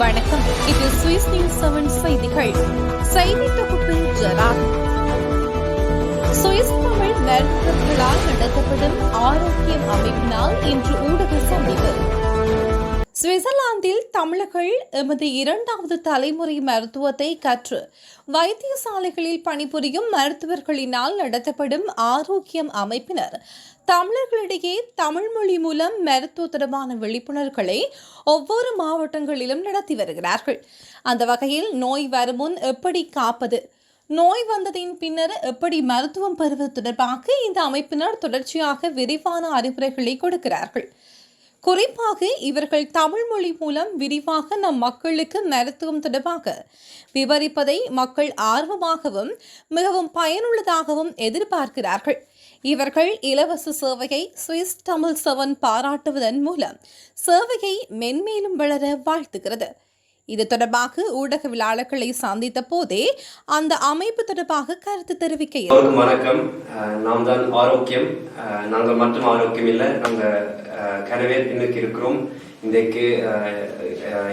வணக்கம். இது Swiss news seven செய்திகள். செய்தி தொகுப்பில் ஜெரான் சுவிஸ் தமிழ் மருத்துவர்களால் நடத்தப்படும் ஆரோக்கியம் அமைப்பினால் இன்று ஊடக சந்திப்பு. சுவிட்சர்லாந்தில் தமிழர்கள் எமது இரண்டாவது தலைமுறை மருத்துவத்தை கற்று வைத்தியசாலைகளில் பணிபுரியும் மருத்துவர்களினால் நடத்தப்படும் ஆரோக்கியம் அமைப்பினர். தமிழர்களிடையே தமிழ் மொழி மூலம் மருத்துவ தொடர்பான விழிப்புணர்வுகளை ஒவ்வொரு மாவட்டங்களிலும் நடத்தி வருகிறார்கள். அந்த வகையில் நோய் வருமுன் எப்படி காப்பது நோய் வந்ததின் பின்னர் எப்படி மருத்துவம் பெறுவது தொடர்பாக இந்த அமைப்பினர் தொடர்ச்சியாக விரிவான அறிவுரைகளை கொடுக்கிறார்கள். குறிப்பாக இவர்கள் தமிழ் மொழி மூலம் விரிவாக நம் மக்களுக்கு மருத்துவம் தொடர்பாக விவரிப்பதை மக்கள் ஆர்வமாகவும் மிகவும் பயனுள்ளதாகவும் எதிர்பார்க்கிறார்கள். இவர்கள் இலவச சேவையை சுவிஸ் தமிழ் செவன் பாராட்டுவதன் மூலம் சேவையை மென்மேலும் வளர வாழ்த்துகிறது. இது தொடர்பாக ஊடகவியலாளர்களை சந்தித்த போதே அந்த அமைப்பு தொடர்பாக கருத்து தெரிவிக்க வணக்கம். நாம் தான் ஆரோக்கியம். நாங்கள் மட்டும் ஆரோக்கியம் இல்லை நாங்கள் கனவே பின்னுக்கு இருக்கிறோம். இன்றைக்கு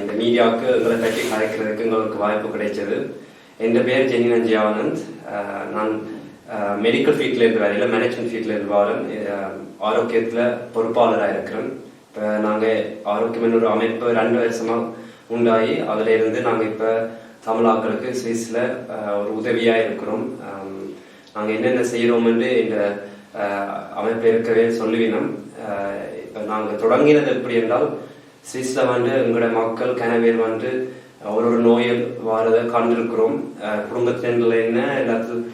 இந்த மீடியாவுக்கு எங்களை பற்றி கலைக்கிறதுக்கு எங்களுக்கு வாய்ப்பு கிடைச்சது என் பேர் ஜெனினா ஜெயானந்த். அஹ், நான் மெடிக்கல் ஃபீல்டில் இருந்து வரையில மேனேஜ்மெண்ட் ஃபீல்டில் இருந்து வரேன் ஆரோக்கியத்தில் பொறுப்பாளராக இருக்கிறேன். இப்போ நாங்கள் ஆரோக்கியம் ஒரு அமைப்பு ரெண்டு வருஷமாக உண்டாகி அதில் இருந்து நாங்கள் இப்போ தமிழாக்களுக்கு சுவிஸில் ஒரு உதவியாக இருக்கிறோம். நாங்கள் என்னென்ன செய்கிறோம்னு இந்த அமைப்பு இருக்கவே சொல்லுவினோம் இப்போ நாங்கள் தொடங்கினது எப்படி என்றால் சுவிஸில் வந்து எங்களோட மக்கள் கனவேர் வந்து ஒரு ஒரு நோயில் வாரதை கண்டிருக்கிறோம். குடும்பத்தினர்கள் என்ன எல்லாத்துக்கும்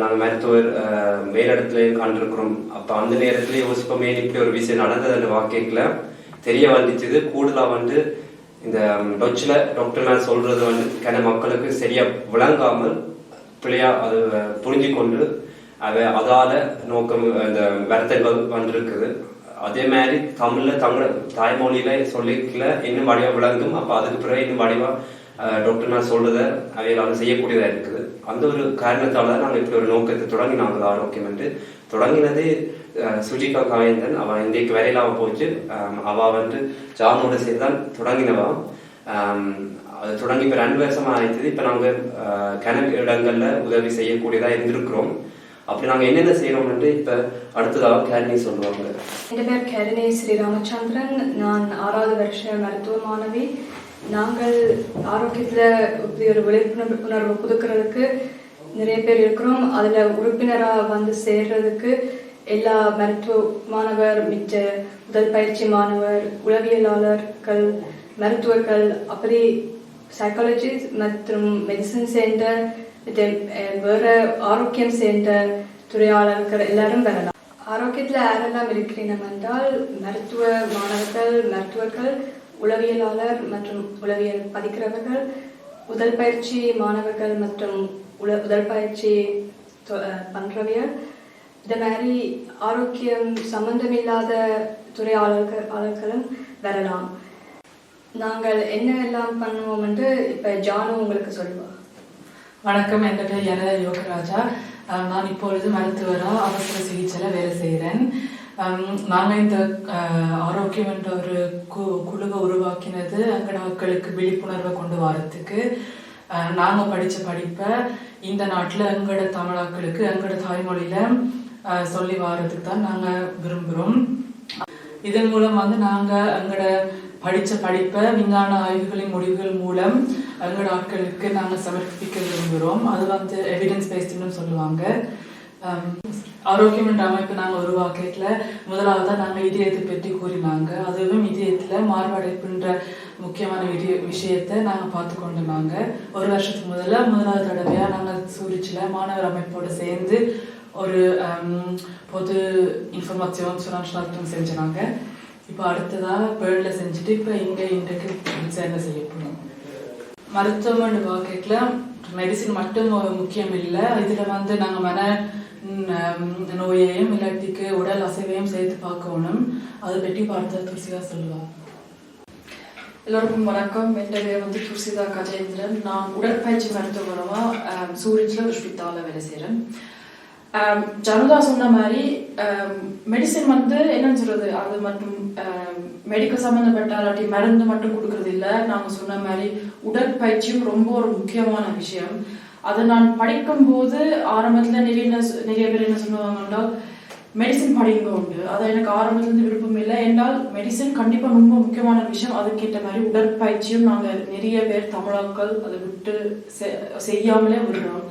நாங்கள் மருத்துவர் அஹ், மேலிடத்துலையும் கண்டிருக்கிறோம். அப்போ அந்த நேரத்துல யோசிப்போமே இப்படி ஒரு விஷயம் நடந்தது அந்த வாக்கியத்தில் தெரிய வந்துச்சுது. கூடுதலாக வந்து இந்த டொச்சில் டாக்டர் சொல்றது வந்து கன மக்களுக்கு சரியா விளங்காமல் பிள்ளையா அது புரிஞ்சு கொண்டு அவ அதால நோக்கம் இந்த வருத்தங்கள் வந்திருக்குது. அதே மாதிரி தமிழ்ல தமிழ் தாய்மொழியில சொல்லிக்கல இன்னும் வடிவா விளங்கும். அப்ப அதுக்கு பிறகு இன்னும் வடிவா டாக்டர் நான் சொல்றத அவைகளால செய்யக்கூடியதா இருக்குது. அந்த ஒரு காரணத்தால தான் நாங்கள் இப்படி ஒரு நோக்கத்தை தொடங்கி நாங்கள் ஆரோக்கியம் என்று தொடங்கினது சுஜிகா காயந்தன் அவன் இன்றைக்கு வரையில போச்சு. அவ வந்து ஜாமோட சேர்ந்து தான் தொடங்கினவா அது தொடங்கி இப்போ ரெண்டு வருஷமா ஆயிடுச்சு. இப்போ நாங்கள் கிணக்கு இடங்கள்ல உதவி செய்யக்கூடியதா இருந்திருக்கிறோம். அப்படி நாங்கள் என்னென்ன செய்யறோம்னு இப்போ அடுத்ததாக கேரணி சொல்லுவாங்க. என் பேர் கேரணி ஸ்ரீ ராமச்சந்திரன் நான் ஆறாவது வருஷ மருத்துவ மாணவி நாங்கள் ஆரோக்கியத்தில் இப்படி ஒரு விழிப்புணர்வு புதுக்கிறதுக்கு நிறைய பேர் இருக்கிறோம். அதில் உறுப்பினராக வந்து சேர்றதுக்கு எல்லா மருத்துவ மாணவர் மிச்ச முதல் பயிற்சி மாணவர் உளவியலாளர்கள் மருத்துவர்கள் அப்படி சைக்காலஜிஸ்ட் மற்றும் மெடிசன் சென்டர் வேற ஆரோக்கியம் சென்டர் துறையாளர்கள் எல்லாரும் வரலாம். ஆரோக்கியத்தில் யாரெல்லாம் இருக்கிறீனம் என்றால் மருத்துவ மாணவர்கள் மருத்துவர்கள் உளவியலாளர் மற்றும் உளவியல் படிக்கிறவர்கள் உடல் பயிற்சி மாணவர்கள் மற்றும் உல உடற்பயிற்சி அஹ், இந்த மாதிரி ஆரோக்கியம் சம்பந்தமில்லாத துறையாளர்கள் ஆளர்களும் வரலாம். நாங்கள் என்ன எல்லாம் பண்ணுவோம் என்று இப்போ ஜானு உங்களுக்கு சொல்லுவா. வணக்கம் என் பேர் என யோகராஜா. நான் இப்பொழுது மருத்துவரா அவசர சிகிச்சையில் வேலை செய்கிறேன் நாங்கள் இந்த ஆரோக்கியம் என்ற ஒரு கு குழுவை உருவாக்கினது எங்கட மக்களுக்கு விழிப்புணர்வை கொண்டு வரத்துக்கு. நாங்கள் படித்த படிப்பை இந்த நாட்டில் எங்களோட தமிழாக்களுக்கு எங்களோட தாய்மொழியில சொல்லி வாரத்துக்கு தான் நாங்கள் விரும்புகிறோம் இதன் மூலம் வந்து நாங்க எங்களோட படிச்ச படிப்பை விஞ்ஞான ஆய்வுகளின் முடிவுகள் மூலம் எங்களோட ஆட்களுக்கு நாங்க சமர்ப்பிக்க விரும்புகிறோம் அது வந்து எவிடன்ஸ் பேஸ்டுன்னு சொல்லுவாங்க. ஆரோக்கியம் என்ற அமைப்பு நாங்க உருவாக்கல தான் நாங்க இதயத்தை பற்றி கூறினாங்க. அதுவும் இதயத்துல மார்படைப்புன்ற முக்கியமான விடிய விஷயத்தை நாங்க பார்த்து கொண்டு நாங்க. ஒரு வருஷத்துக்கு முதல்ல முதலாவது தடவையா நாங்க சூரிச்சில மாணவர் அமைப்போட சேர்ந்து ஒரு பொது இன்ஃபர்மேஷன் சுனான்ஸ்டால்ட்டும் செஞ்சாங்க இப்போ அடுத்ததா பேர்ல செஞ்சுட்டு இப்போ இங்க இன்றைக்கு சேர்ந்த செய்யிருக்கோம் மருத்துவமனை பாக்கெட்ல மெடிசின் மட்டும் முக்கியம் இல்லை. இதுல வந்து நாங்க மன நோயையும் இல்லாட்டிக்கு உடல் அசைவையும் சேர்த்து பார்க்கணும். அதை பற்றி பார்த்தா துர்சிகா சொல்லுவா எல்லோருக்கும் வணக்கம். என் பேர் வந்து துர்சிதா கஜேந்திரன். நான் உடற்பயிற்சி மருத்துவரமாக சூரிச்சில் ஒரு ஸ்பித்தாவில் வேலை செய்கிறேன் ஜனதா சொன்ன மாதிரி மெடிசின் வந்து என்னன்னு சொல்றது? அது மட்டும் மெடிக்கல் சம்மந்தப்பட்ட இல்லாட்டி மருந்து மட்டும் கொடுக்கறது இல்லை. நாங்க சொன்ன மாதிரி உடற்பயிற்சியும் ரொம்ப ஒரு முக்கியமான விஷயம். அதை நான் படிக்கும்போது ஆரம்பத்துல நிறைய நிறைய பேர் என்ன சொல்லுவாங்கன்னா மெடிசின் படிங்க உண்டு. அது எனக்கு ஆரம்பத்துலேருந்து விருப்பம் இல்லை. என்றால் மெடிசன் கண்டிப்பாக ரொம்ப முக்கியமான விஷயம். அதுக்கேற்ற மாதிரி உடற்பயிற்சியும் நாங்கள் நிறைய பேர் தமிழாக்கள் அதை விட்டு செ- செய்யாமலே விடுறோம்.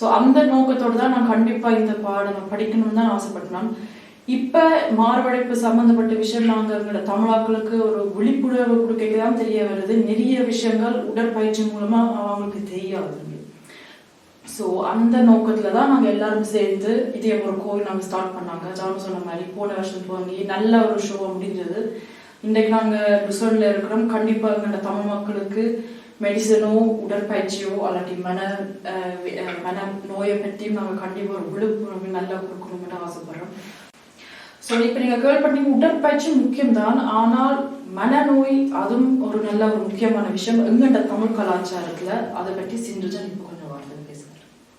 ஸோ அந்த நோக்கத்தோடு தான் நான் கண்டிப்பாக இந்த பாடம் படிக்கணும்னு தான் ஆசைப்பட்டேன். இப்போ மார்படைப்பு சம்மந்தப்பட்ட விஷயம் நாங்கள் எங்களோட தமிழாக்களுக்கு ஒரு விழிப்புணர்வு கொடுக்க தான் தெரிய வருது. நிறைய விஷயங்கள் உடற்பயிற்சி மூலமாக அவங்களுக்கு தெரியாது. ஸோ அந்த நோக்கத்துல தான் நாங்கள் எல்லாரும் சேர்ந்து இதே ஒரு கோவில் நாங்கள் ஸ்டார்ட் பண்ணாங்க. ஜானு சொன்ன மாதிரி போன வருஷம் துவங்கி நல்ல ஒரு ஷோ முடிஞ்சது. இன்றைக்கு நாங்கள் லுசோன்ல இருக்கிறோம். கண்டிப்பாக எங்களோட தமிழ் மக்களுக்கு மெடிசனோ உடற்பயிற்சியோ அல்லாட்டி மன மன நோயை பற்றியும் நாங்கள் கண்டிப்பாக ஒரு விழிப்புணர்வு நல்லா கொடுக்கணும்னு ஆசைப்படுறோம். ஸோ இப்போ நீங்கள் கேள்விப்பட்டீங்க உடற்பயிற்சி முக்கியம்தான். ஆனால் மனநோய் அதுவும் ஒரு நல்ல ஒரு முக்கியமான விஷயம். எங்கள்ட தமிழ் கலாச்சாரத்தில் அதை பற்றி சிந்துஜன் இப்போ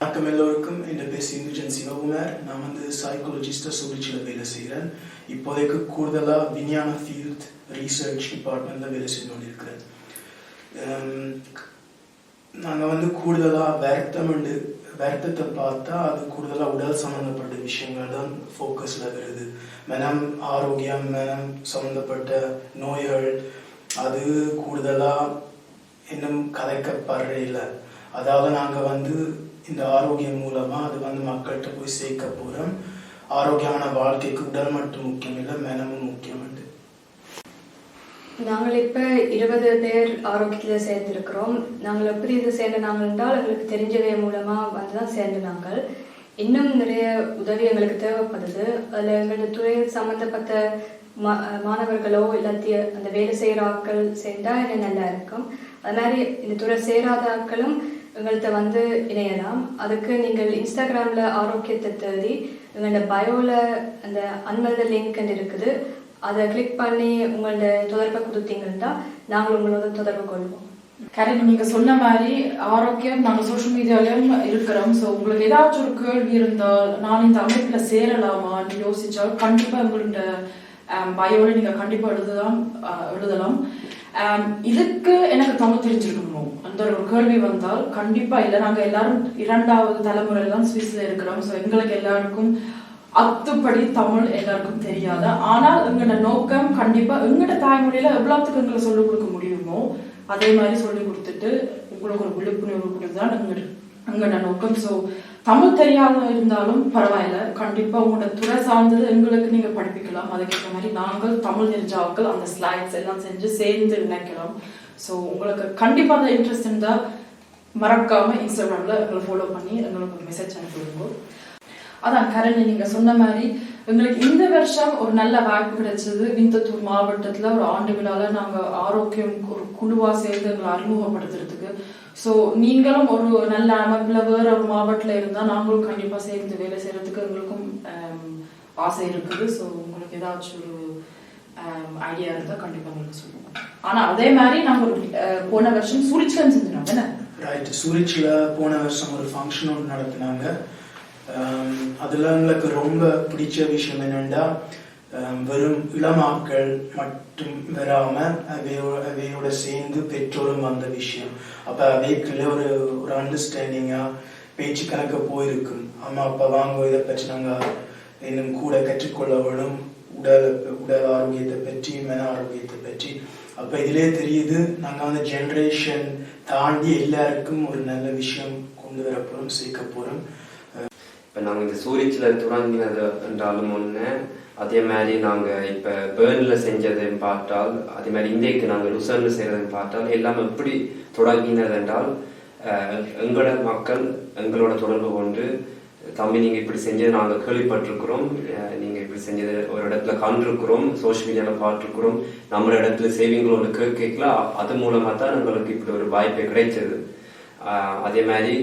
வணக்கம் எல்லோருக்கும் என் பேர் சிந்துஜன் சிவகுமார் நான் வந்து சைக்காலஜிஸ்டாக சூழ்ச்சியில் வேலை செய்கிறேன் இப்போதைக்கு கூடுதலாக விஞ்ஞான ஃபீல்ட் ரீசர்ச் டிபார்ட்மெண்ட்டில் வேலை செய்து கொண்டிருக்கிறேன் நாங்கள் வந்து கூடுதலாக வேர்த்தமண்டு உண்டு பார்த்தா அது கூடுதலாக உடல் சம்மந்தப்பட்ட விஷயங்கள் தான் ஃபோக்கஸில் வருது மனம் ஆரோக்கியம் மனம் சம்மந்தப்பட்ட நோய்கள் அது கூடுதலாக இன்னும் கதைக்கப்படுற இல்லை அதாவது நாங்கள் வந்து இந்த ஆரோக்கியம் மூலமாக அது வந்து மக்கள்கிட்ட போய் சேர்க்க போகிறோம் ஆரோக்கியமான வாழ்க்கைக்கு உடல் மட்டும் முக்கியம் இல்லை மனமும் முக்கியம் உண்டு நாங்கள் இப்போ இருபது பேர் ஆரோக்கியத்தில் சேர்ந்திருக்கிறோம். நாங்கள் எப்படி இது சேர்ந்து நாங்கள் என்றால் எங்களுக்கு தெரிஞ்சவை மூலமாக வந்து தான் சேர்ந்து நாங்கள். இன்னும் நிறைய உதவி எங்களுக்கு தேவைப்படுது. அதில் எங்களோட துறை சம்மந்தப்பட்ட மா மாணவர்களோ எல்லாத்தையும் அந்த வேலை செய்கிற ஆட்கள் சேர்ந்தா என்ன நல்லா இருக்கும். அது மாதிரி இந்த துறை சேராத ஆட்களும் எங்கள்கிட்ட வந்து இணையலாம். அதுக்கு நீங்கள் இன்ஸ்டாகிராமில் ஆரோக்கியத்தை தேடி எங்களோட பயோவில் அந்த அன்மத லிங்க் இருக்குது. அதை கிளிக் பண்ணி உங்களோட தொடர்பை கொடுத்தீங்கன்னா நாங்கள் உங்களோட தொடர்பு கொள்வோம். கரண் நீங்க சொன்ன மாதிரி ஆரோக்கியம் நாங்க சோஷியல் மீடியாலயும் இருக்கிறோம். ஸோ உங்களுக்கு ஏதாச்சும் ஒரு கேள்வி இருந்தால் நான் இந்த அமைப்புல சேரலாமான்னு யோசிச்சால் கண்டிப்பா உங்களோட பயோல நீங்க கண்டிப்பா எழுதலாம் எழுதலாம். இதுக்கு எனக்கு தமிழ் தெரிஞ்சிருக்கணும் அந்த ஒரு கேள்வி வந்தால் கண்டிப்பா இல்லை நாங்க எல்லாரும் இரண்டாவது தலைமுறையில தான் சுவிஸ்ல இருக்கிறோம். ஸோ எங்களுக்கு எல்லாருக்கும் அத்துப்படி தமிழ் எல்லாருக்கும் தெரியாது. ஆனால் எங்களோட நோக்கம் கண்டிப்பா எங்களோட தாய்மொழியில எவ்வளவுக்கு எங்களை சொல்லிக் கொடுக்க முடியுமோ அதே மாதிரி சொல்லி கொடுத்துட்டு உங்களுக்கு ஒரு விழிப்புணர்வு கொடுத்துதான் எங்களோட எங்களோட நோக்கம். ஸோ தமிழ் தெரியாத இருந்தாலும் பரவாயில்ல. கண்டிப்பா உங்களோட துறை சார்ந்தது எங்களுக்கு நீங்க படிப்பிக்கலாம். அதுக்கேற்ற மாதிரி நாங்கள் தமிழ் தெரிஞ்ச ஆட்கள் அந்த ஸ்லைட்ஸ் எல்லாம் செஞ்சு சேர்ந்து நினைக்கிறோம் ஸோ உங்களுக்கு கண்டிப்பாக அந்த இன்ட்ரெஸ்ட் இருந்தால் மறக்காமல் இன்ஸ்டாகிராமில் எங்களை ஃபாலோ பண்ணி எங்களுக்கு ஒரு மெசேஜ் அனுப்பிவிடுங்க. அதான் கரணி நீங்கள் சொன்ன மாதிரி எங்களுக்கு இந்த வருஷம் ஒரு நல்ல வாய்ப்பு கிடைச்சது. விந்தத்தூர் மாவட்டத்தில் ஒரு ஆண்டு விழாவில் நாங்கள் ஆரோக்கியம் ஒரு குழுவாக சேர்ந்து எங்களை அறிமுகப்படுத்துறதுக்கு. ஸோ நீங்களும் ஒரு நல்ல அமைப்பில் வேற ஒரு மாவட்டத்தில் இருந்தால் நாங்களும் கண்டிப்பாக சேர்ந்து வேலை செய்கிறதுக்கு எங்களுக்கும் ஆசை இருக்குது. ஸோ உங்களுக்கு ஏதாச்சும் ஒரு ஐடியா இருந்தால் கண்டிப்பாக உங்களுக்கு சொல்லுவோம் ஆனா அதே மாதிரி நாங்க ஒரு போன வருஷம் சுழிச்சல் செஞ்சிருந்தோம் என்ன? ரைட் சூரிச்சில் போன வருஷம் ஒரு ஃபங்க்ஷன் ஒன்று நடத்தினாங்க. ஆம், அதுல எங்களுக்கு ரொம்ப பிடிச்ச விஷயம் என்னென்னா வெறும் இளமாக்கள் மட்டும் வராம அவையோட அவையோட சேர்ந்து பெற்றோரும் வந்த விஷயம். அப்ப அவைக்குள்ள ஒரு ஒரு அண்டர்ஸ்டாண்டிங்கா பேச்சு கணக்க போயிருக்கும். அம்மா அப்பா வாங்க இதை பற்றி நாங்க இன்னும் கூட கற்றுக்கொள்ள வேணும் உடல் உடல் ஆரோக்கியத்தை பற்றி மன ஆரோக்கியத்தை பற்றி அப்ப இதிலே தெரியுது நாங்க வந்து ஜென்ரேஷன் தாண்டி எல்லாருக்கும் ஒரு நல்ல விஷயம் கொண்டு வர போறோம் சேர்க்க போறோம். இப்போ நாங்கள் இந்த சூரிச்சில் தொடங்கினது என்றாலும் ஒன்று அதே மாதிரி நாங்கள் இப்போ பேர்னில் செஞ்சதையும் பார்த்தால் அதே மாதிரி இந்தியக்கு நாங்கள் ருசனில் செய்கிறதையும் பார்த்தால் எல்லாம் எப்படி தொடங்கினது என்றால் எங்களோட மக்கள் எங்களோட தொடர்பு கொண்டு தம்பி நீங்கள் இப்படி செஞ்சது நாங்கள் கேள்விப்பட்டிருக்கிறோம். நீங்கள் இப்படி செஞ்சது ஒரு இடத்துல கண்டிருக்கிறோம். சோஷியல் மீடியாவில் பார்த்துருக்குறோம். நம்ம இடத்துல சேவிங்களோட கேட்கல அது மூலமாக தான் எங்களுக்கு இப்படி ஒரு வாய்ப்பு கிடைச்சது. அதே மாதிரி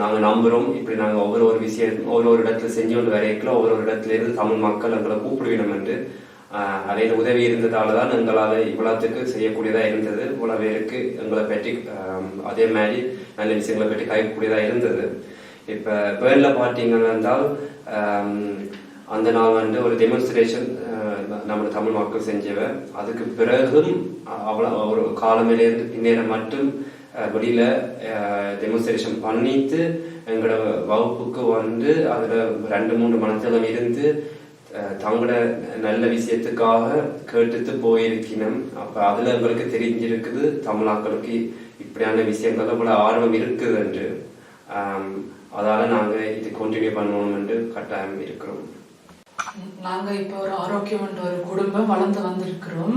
நாங்க நம்புறோம். இப்படி நாங்க ஒவ்வொரு ஒரு விஷயம் ஒரு ஒரு இடத்துல செஞ்சு ஒன்று வரைக்கல ஒவ்வொரு ஒரு இடத்துல இருந்து தமிழ் மக்கள் எங்களை கூப்பிடுவிடும் என்று. அதில் உதவி இருந்ததால தான் எங்களால் இவ்வளோத்துக்கு செய்யக்கூடியதாக இருந்தது. இவ்வளோ பேருக்கு எங்களை பற்றி அதே மாதிரி நல்ல விஷயங்களை பற்றி கைக்கூடியதா இருந்தது. இப்போ பேர்ல பார்த்தீங்கன்னா இருந்தால் அந்த நாள் வந்து ஒரு டெமான்ஸ்ட்ரேஷன் நம்ம தமிழ் மக்கள் செஞ்சவ. அதுக்கு பிறகும் அவ்வளோ ஒரு காலமிலேருந்து இந்நேரம் மட்டும் அஹ், வெளியில டெமோன்ஸ்ட்ரேஷன் பண்ணிட்டு எங்களோட வகுப்புக்கு வந்து அதில் ரெண்டு மூணு மனத்திலும் இருந்து தங்களோட நல்ல விஷயத்துக்காக கேட்டுட்டு போயிருக்கணும் அப்போ அதில் எங்களுக்கு தெரிஞ்சிருக்குது தமிழாக்களுக்கு இப்படியான விஷயங்கள் இவ்வளவு ஆர்வம் இருக்குது என்று. அதால நாங்க இது கண்டினியூ பண்ணணும்னு என்று கட்டாயம் இருக்கிறோம். நாங்க இப்போ ஒரு ஆரோக்கியம் என்ற ஒரு குடும்பம் வளர்ந்து வந்திருக்கிறோம்.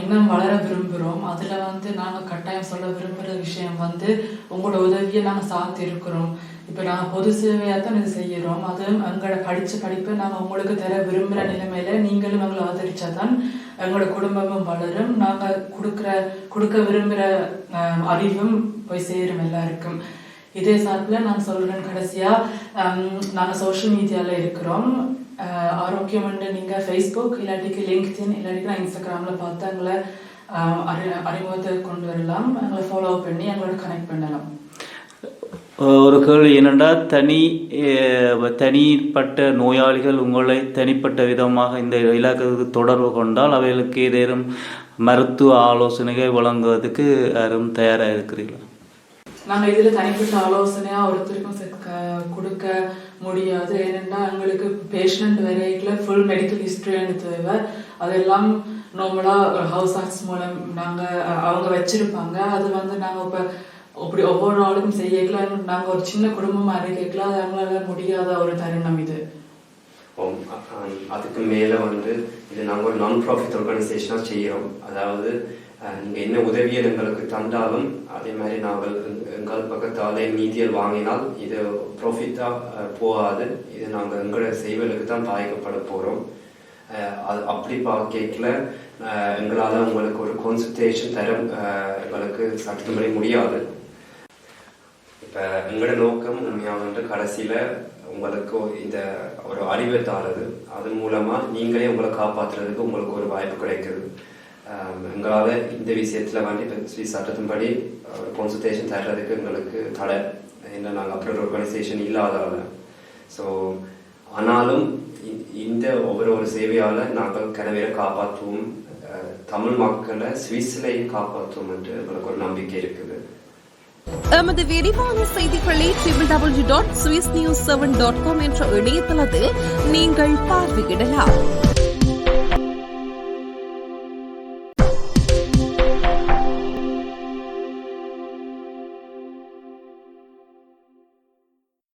இன்னும் வளர விரும்புகிறோம். அதுல வந்து நாங்க கட்டாயம் சொல்ல விரும்புற விஷயம் வந்து உங்களோட உதவியை நாங்க சார்ந்து இருக்கிறோம். இப்போ நாங்கள் பொது சேவையாக தான் இது செய்யறோம். அதுவும் எங்களோட படித்த படிப்பை நாங்கள் உங்களுக்கு தர விரும்புற நிலைமையில நீங்களும் எங்களை ஆதரிச்சாதான் எங்களோட குடும்பமும் வளரும். நாங்க கொடுக்குற கொடுக்க விரும்புற அறிவும் போய் சேரும் எல்லாருக்கும். இதே சார்பில் நான் சொல்கிறேன் கடைசியாக நாங்கள் சோஷியல் மீடியாவில் இருக்கிறோம். ஆரோக்கியம் வந்து நீங்கள் ஃபேஸ்புக் இல்லாட்டிக்கு லிங்க்டின் இல்லாட்டிக்கு நான் இன்ஸ்டாகிராமில் பார்த்து எங்களை அறி அறிமுகத்தை கொண்டு வரலாம். எங்களை ஃபாலோ பண்ணி எங்களோட கனெக்ட் பண்ணலாம். ஒரு கேள்வி என்னென்னா தனி தனிப்பட்ட நோயாளிகள் உங்களை தனிப்பட்ட விதமாக இந்த இலாக்கத்துக்கு தொடர்பு கொண்டால் அவைகளுக்கு ஏதேனும் மருத்துவ ஆலோசனைகள் வழங்குவதற்கு யாரும் தயாராக இருக்கிறீர்களா? நாங்க இதுல தனிப்பட்ட ஆலோசனையா ஒருத்தருக்கும் செ- கொடுக்க முடியாது. ஏனென்னா எங்களுக்கு பேஷண்ட் வரைக்குள்ள ஃபுல் மெடிக்கல் ஹிஸ்டரி எடுத்து அதெல்லாம் நார்மலா ஹவுஸ் ஆர்ட்ஸ் மூலம் நாங்க அவங்க வச்சிருப்பாங்க. அது வந்து நாங்க இப்ப அப்படி ஒவ்வொரு நாளுக்கும் செய்யக்கலாம் நாங்க ஒரு சின்ன குடும்பமா இருக்கல அது எங்களால முடியாத ஒரு தருணம் இது. அதுக்கு மேல வந்து இது நாங்க ஒரு நான் ப்ராஃபிட் ஆர்கனைசேஷனா செய்யறோம். அதாவது அஹ், நீங்க என்ன உதவியல் எங்களுக்கு தந்தாலும் அதே மாதிரி நாங்கள் எங்கள் பக்கத்தாலே நீதியல் வாங்கினால் இது ப்ராஃபிட்டா போகாது. இது நாங்க எங்களோட செய்வலுக்கு தான் பாதிக்கப்பட போறோம். அஹ், அது அப்படி பார்க்கல. எங்களால உங்களுக்கு ஒரு கான்சன்ட்ரேஷன் தர அஹ், எங்களுக்கு சட்டப்படி முடியாது. இப்ப எங்களோட நோக்கம் உண்மையாக வந்து கடைசியில உங்களுக்கு இந்த ஒரு அறிவை தாரது. அது மூலமா நீங்களே உங்களை காப்பாத்துறதுக்கு உங்களுக்கு ஒரு வாய்ப்பு கிடைக்குது. எங்களால் இந்த விஷயத்தில் வந்து இப்போ ஸ்ரீ சட்டத்தின்படி ஒரு கான்சல்டேஷன் தர்றதுக்கு எங்களுக்கு தடை. என்ன நாங்கள் அப்புறம் ஆர்கனைசேஷன் இல்லாதால ஸோ ஆனாலும் இ- இந்த ஒவ்வொரு ஒரு சேவையால் நாங்கள் கனவேரை காப்பாற்றுவோம். தமிழ் மக்களை சுவிஸ்லையும் காப்பாற்றுவோம் என்று எங்களுக்கு ஒரு நம்பிக்கை இருக்குது. எமது விரிவான செய்திகளை triple W dot Swiss news seven dot com என்ற இணையதளத்தில் நீங்கள் பார்வையிடலாம்.